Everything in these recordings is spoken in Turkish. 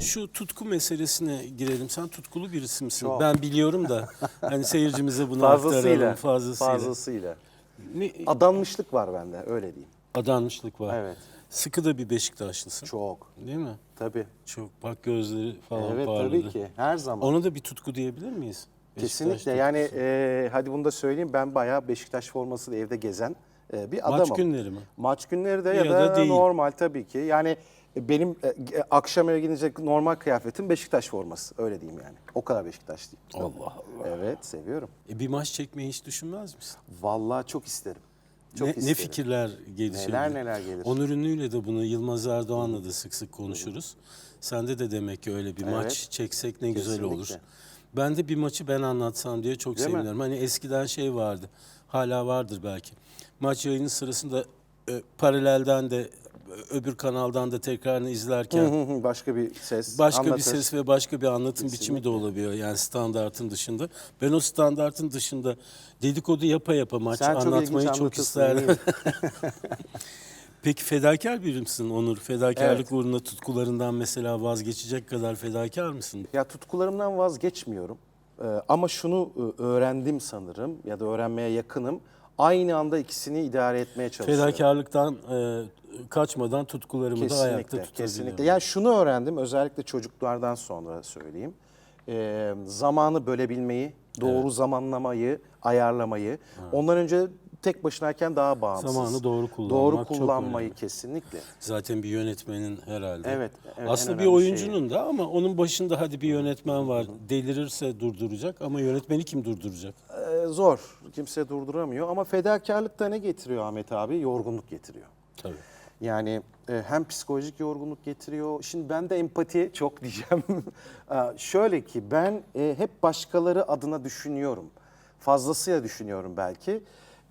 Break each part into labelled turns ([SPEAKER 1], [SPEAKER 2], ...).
[SPEAKER 1] Şu tutku meselesine girelim. Sen tutkulu birisi misin?
[SPEAKER 2] Çok.
[SPEAKER 1] Ben biliyorum da hani seyircimize bunu
[SPEAKER 2] Fazlasıyla.
[SPEAKER 1] aktaralım fazlasıyla.
[SPEAKER 2] Fazlasıyla.
[SPEAKER 1] Ne,
[SPEAKER 2] Adanmışlık var bende öyle diyeyim.
[SPEAKER 1] adanmışlık var.
[SPEAKER 2] Evet.
[SPEAKER 1] Sıkı da bir Beşiktaşlısın.
[SPEAKER 2] Çok.
[SPEAKER 1] Değil mi?
[SPEAKER 2] Tabii.
[SPEAKER 1] Çok. Bak gözleri falan
[SPEAKER 2] evet
[SPEAKER 1] parladı.
[SPEAKER 2] tabii ki. Her zaman.
[SPEAKER 1] Ona da bir tutku diyebilir miyiz?
[SPEAKER 2] Kesinlikle. Yani e, hadi bunu da söyleyeyim. Ben bayağı Beşiktaş formasıyla evde gezen e, bir adamım.
[SPEAKER 1] Maç günleri mi?
[SPEAKER 2] Maç günleri de ya,
[SPEAKER 1] Ya
[SPEAKER 2] da,
[SPEAKER 1] da değil.
[SPEAKER 2] normal tabii ki. Yani benim e, e, akşam eve gidecek normal kıyafetim Beşiktaş forması. Öyle diyeyim yani. O kadar Beşiktaşlıyım.
[SPEAKER 1] Allah Allah.
[SPEAKER 2] Evet seviyorum.
[SPEAKER 1] E, bir maç çekmeyi hiç düşünmez misin?
[SPEAKER 2] Vallahi çok isterim. Çok
[SPEAKER 1] ne,
[SPEAKER 2] isterim.
[SPEAKER 1] ne fikirler gelişebilir?
[SPEAKER 2] Neler neler gelir.
[SPEAKER 1] Onur Ünlü'yle de bunu Yılmaz Erdoğan'la da sık sık konuşuruz. Sende de demek ki öyle bir
[SPEAKER 2] Evet.
[SPEAKER 1] maç çeksek ne güzel
[SPEAKER 2] Kesinlikle.
[SPEAKER 1] olur. Ben de bir maçı ben anlatsam diye çok
[SPEAKER 2] Değil mi?
[SPEAKER 1] sevinirim. Hani eskiden şey vardı, hala vardır belki. Maç yayını sırasında e, paralelden de e, öbür kanaldan da tekrarını izlerken
[SPEAKER 2] Hı hı, Başka bir ses.
[SPEAKER 1] başka bir
[SPEAKER 2] anlatır.
[SPEAKER 1] ses ve başka bir anlatım biçimi de olabiliyor. Yani standartın dışında. Ben o standartın dışında dedikodu yapa yapa maç
[SPEAKER 2] Sen çok
[SPEAKER 1] anlatmayı çok
[SPEAKER 2] anlatırsın,
[SPEAKER 1] isterdim. Peki fedakar biri misin Onur? Fedakarlık
[SPEAKER 2] Evet.
[SPEAKER 1] uğruna tutkularından mesela vazgeçecek kadar fedakar mısın?
[SPEAKER 2] Ya tutkularımdan vazgeçmiyorum. Ee, ama şunu e, öğrendim sanırım ya da öğrenmeye yakınım. Aynı anda ikisini idare etmeye çalışıyorum.
[SPEAKER 1] Fedakarlıktan e, kaçmadan tutkularımı da ayakta tutabiliyorum.
[SPEAKER 2] kesinlikle. Yani şunu öğrendim, özellikle çocuklardan sonra söyleyeyim. Ee, zamanı bölebilmeyi, doğru zamanlamayı, ayarlamayı. Ondan önce tek başınayken daha bağımsız.
[SPEAKER 1] Zamanı doğru kullanmak
[SPEAKER 2] Doğru
[SPEAKER 1] çok
[SPEAKER 2] kullanmayı
[SPEAKER 1] önemli.
[SPEAKER 2] kesinlikle.
[SPEAKER 1] Zaten bir yönetmenin herhalde.
[SPEAKER 2] Evet, evet,
[SPEAKER 1] Aslında bir oyuncunun da ama onun başında hadi bir yönetmen var. Delirirse durduracak ama yönetmeni kim durduracak?
[SPEAKER 2] Ee, zor, kimse durduramıyor ama fedakarlık da ne getiriyor Ahmet abi? Yorgunluk getiriyor.
[SPEAKER 1] Tabii.
[SPEAKER 2] Yani e, hem psikolojik yorgunluk getiriyor. Şimdi ben de empati çok diyeceğim. Şöyle ki ben e, hep başkaları adına düşünüyorum. Fazlasıyla düşünüyorum belki.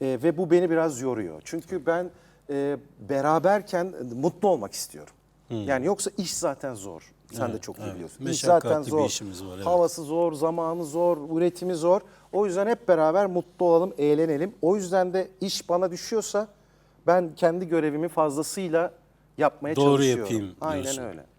[SPEAKER 2] E, ve bu beni biraz yoruyor. Çünkü ben e, beraberken mutlu olmak istiyorum. Yani yoksa iş zaten zor. Sen de
[SPEAKER 1] Evet,
[SPEAKER 2] çok iyi
[SPEAKER 1] evet.
[SPEAKER 2] biliyorsun. İş zaten
[SPEAKER 1] bir
[SPEAKER 2] zor.
[SPEAKER 1] işimiz var, evet.
[SPEAKER 2] Havası zor, zamanı zor, üretimi zor. O yüzden hep beraber mutlu olalım, eğlenelim. O yüzden de iş bana düşüyorsa ben kendi görevimi fazlasıyla yapmaya
[SPEAKER 1] Doğru
[SPEAKER 2] çalışıyorum.
[SPEAKER 1] yapayım
[SPEAKER 2] Aynen
[SPEAKER 1] diyorsun.
[SPEAKER 2] öyle.